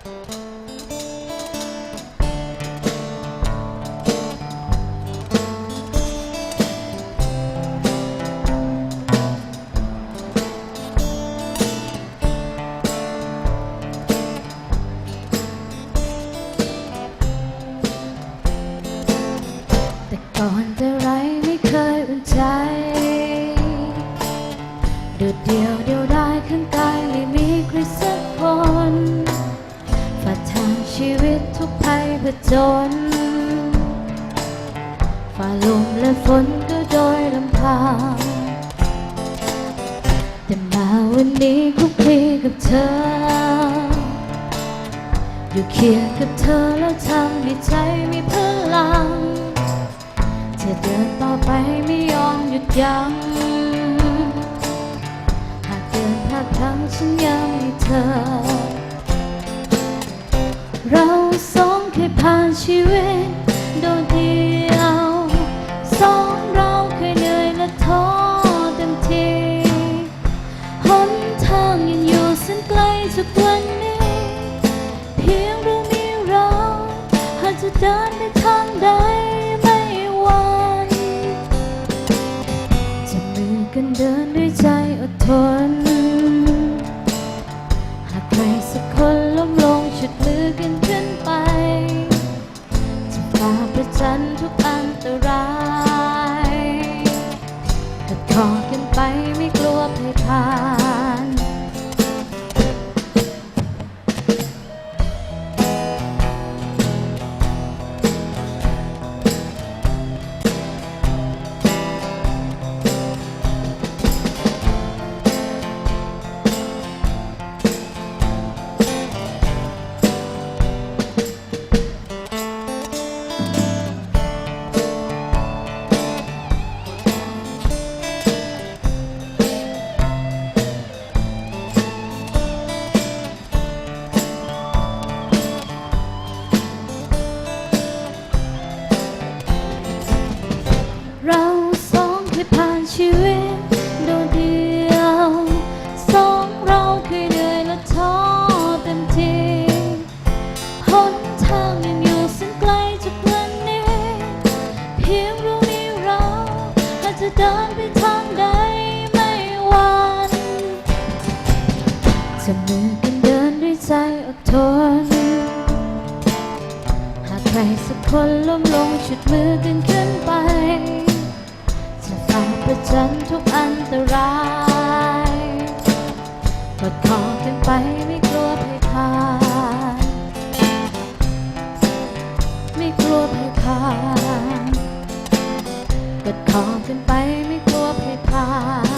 แต่ก่อนแต่ไรไม่เคยอุ่นใจดดเดียวเดียว ชีวิตทุกภัยผจญฝ่าลมและฝนก็โดยลำพังแต่มาวันนี้คุกคีกับเธอ อยู่เคียงกับเธอแล้วทำให้ใจมีพลังจะเดินต่อไปไม่ยอมหยุดยัง้งหากเดินพลาดพลั้งฉันยังมีเธอ เราสองเคยผ่านชีวิตโดดเดียวสองเราเคยเหนื่อยและท้อเต็มทีหนทางยังอยู่เส้นไกลจากวันนี้ เพียงเรามีเราหากจะเดินไปทางใดไม่หวันจะมือกันเดินด้วยใจอดทน หากใครสักคน ไปไม่กลัวภัยผ่านเรา ชีวิตโดดเดียวสองเราเคยเหนื่อยและท้อเต็มทีหนทางยังอยู่เส้นไกลจากวันนี้ เพียงรู้มีเราอาจจะเดินไปทางใดไม่หวันจะมือกันเดินด้วยใจอดทน หากใครสักคนล้มลงฉุดมือกันขึ้นไป จันทุกอันตรายกอดคอกันไปไม่กลัวภัยพานไม่กลัวภัยพานกอดคอกันไปไม่กลัวภัยพาน